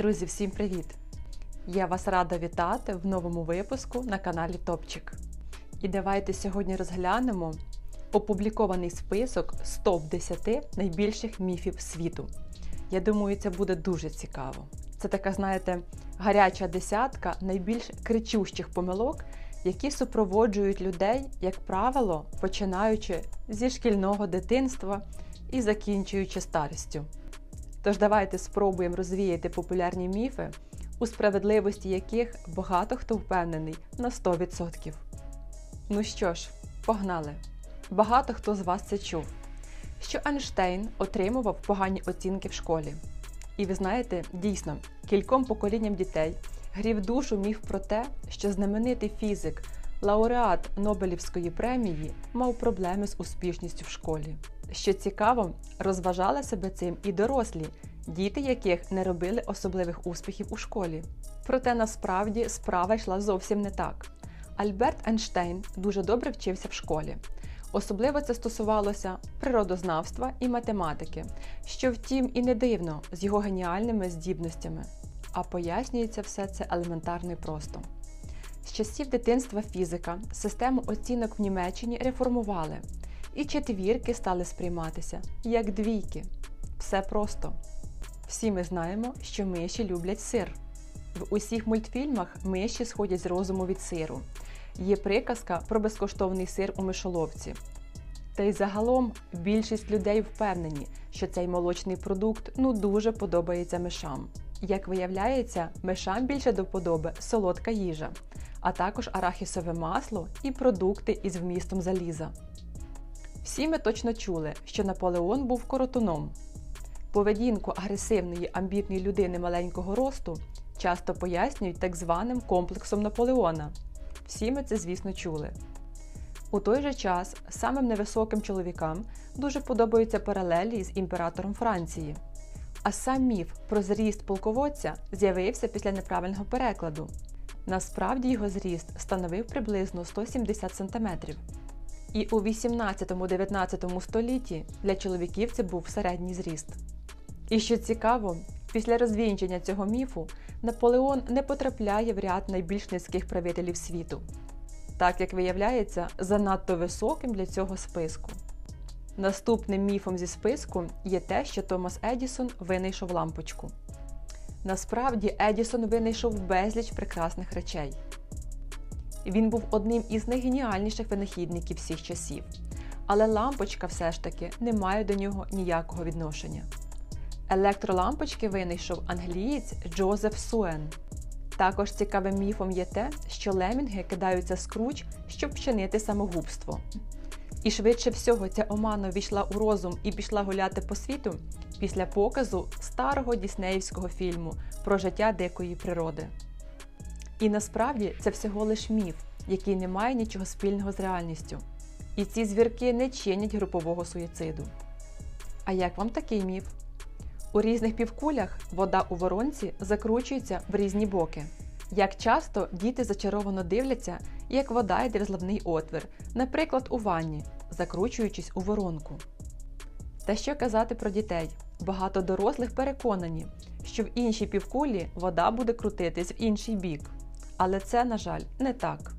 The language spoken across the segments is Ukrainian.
Друзі, всім привіт! Я вас рада вітати в новому випуску на каналі Топчик. І давайте сьогодні розглянемо опублікований список з топ-10 найбільших міфів світу. Я думаю, це буде дуже цікаво. Це така, знаєте, гаряча десятка найбільш кричущих помилок, які супроводжують людей, як правило, починаючи зі шкільного дитинства і закінчуючи старістю. Тож давайте спробуємо розвіяти популярні міфи, у справедливості яких багато хто впевнений на 100%. Ну що ж, погнали! Багато хто з вас це чув, що Ейнштейн отримував погані оцінки в школі. І ви знаєте, дійсно, кільком поколінням дітей грів душу міф про те, що знаменитий фізик, лауреат Нобелівської премії, мав проблеми з успішністю в школі. Що цікаво, розважали себе цим і дорослі, діти яких не робили особливих успіхів у школі. Проте насправді справа йшла зовсім не так. Альберт Ейнштейн дуже добре вчився в школі. Особливо це стосувалося природознавства і математики, що втім і не дивно з його геніальними здібностями. А пояснюється все це елементарно і просто. З часів дитинства фізика систему оцінок в Німеччині реформували, і четвірки стали сприйматися як двійки. Все просто. Всі ми знаємо, що миші люблять сир. В усіх мультфільмах миші сходять з розуму від сиру. Є приказка про безкоштовний сир у мишоловці. Та й загалом більшість людей впевнені, що цей молочний продукт ну дуже подобається мишам. Як виявляється, мишам більше до вподоби солодка їжа, а також арахісове масло і продукти із вмістом заліза. Всі ми точно чули, що Наполеон був коротуном. Поведінку агресивної амбітної людини маленького росту часто пояснюють так званим комплексом Наполеона. Всі ми це, звісно, чули. У той же час самим невисоким чоловікам дуже подобаються паралелі з імператором Франції. А сам міф про зріст полководця з'явився після неправильного перекладу. Насправді його зріст становив приблизно 170 см. І у 18-19 столітті для чоловіків це був середній зріст. І що цікаво, після розвінчення цього міфу Наполеон не потрапляє в ряд найбільш низьких правителів світу, так як виявляється, занадто високим для цього списку. Наступним міфом зі списку є те, що Томас Едісон винайшов лампочку. Насправді, Едісон винайшов безліч прекрасних речей. Він був одним із найгеніальніших винахідників всіх часів, але лампочка все ж таки не має до нього ніякого відношення. Електролампочки винайшов англієць Джозеф Суен. Також цікавим міфом є те, що лемінги кидаються з круч, щоб вчинити самогубство. І швидше всього ця омана війшла у розум і пішла гуляти по світу після показу старого діснеївського фільму про життя дикої природи. І насправді це всього лиш міф, який не має нічого спільного з реальністю. І ці звірки не чинять групового суїциду. А як вам такий міф? У різних півкулях вода у воронці закручується в різні боки. Як часто діти зачаровано дивляться, як вода йде в зливний отвір, наприклад, у ванні, закручуючись у воронку. Та що казати про дітей? Багато дорослих переконані, що в іншій півкулі вода буде крутитись в інший бік. Але це, на жаль, не так.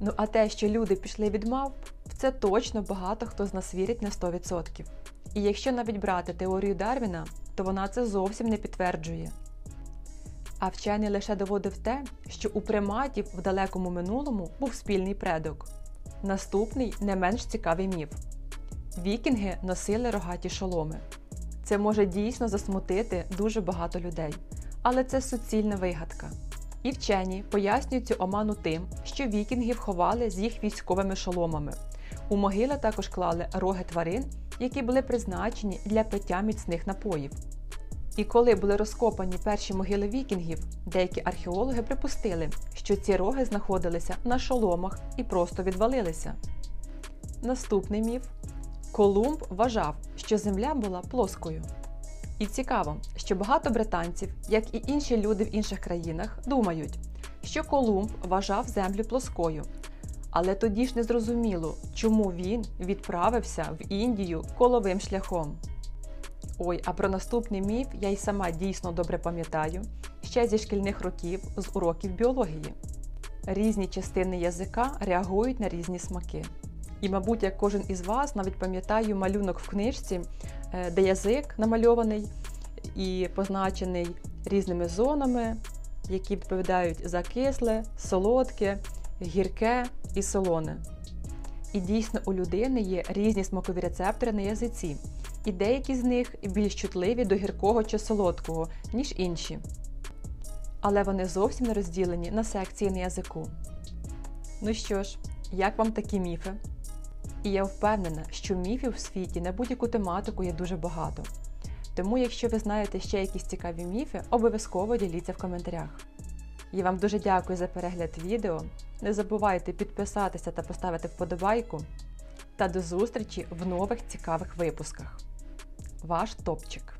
Ну а те, що люди пішли від мавп, в це точно багато хто з нас вірить на 100%. І якщо навіть брати теорію Дарвіна, то вона це зовсім не підтверджує. А вчений лише доводив те, що у приматів в далекому минулому був спільний предок. Наступний не менш цікавий міф: Вікінги носили рогаті шоломи. Це може дійсно засмутити дуже багато людей, але це суцільна вигадка. І вчені пояснюють цю оману тим, що вікінгів ховали з їх військовими шоломами. У могили також клали роги тварин, які були призначені для пиття міцних напоїв. І коли були розкопані перші могили вікінгів, деякі археологи припустили, що ці роги знаходилися на шоломах і просто відвалилися. Наступний міф Колумб вважав, що земля була плоскою. І цікаво, що багато британців, як і інші люди в інших країнах, думають, що Колумб вважав землю плоскою. Але тоді ж не зрозуміло, чому він відправився в Індію коловим шляхом. Ой, а про наступний міф я й сама дійсно добре пам'ятаю ще зі шкільних років з уроків біології. Різні частини язика реагують на різні смаки. І, мабуть, як кожен із вас навіть пам'ятаю малюнок в книжці, е, де язик намальований і позначений різними зонами, які відповідають за кисле, солодке, гірке і солоне. І дійсно у людини є різні смакові рецептори на язиці, і деякі з них більш чутливі до гіркого чи солодкого, ніж інші. Але вони зовсім не розділені на секції на язику. Ну що ж, як вам такі міфи? І я впевнена, що міфів в світі на будь-яку тематику є дуже багато. Тому, якщо ви знаєте ще якісь цікаві міфи, обов'язково діліться в коментарях. Я вам дуже дякую за перегляд відео. Не забувайте підписатися та поставити вподобайку. Та до зустрічі в нових цікавих випусках. Ваш топчик!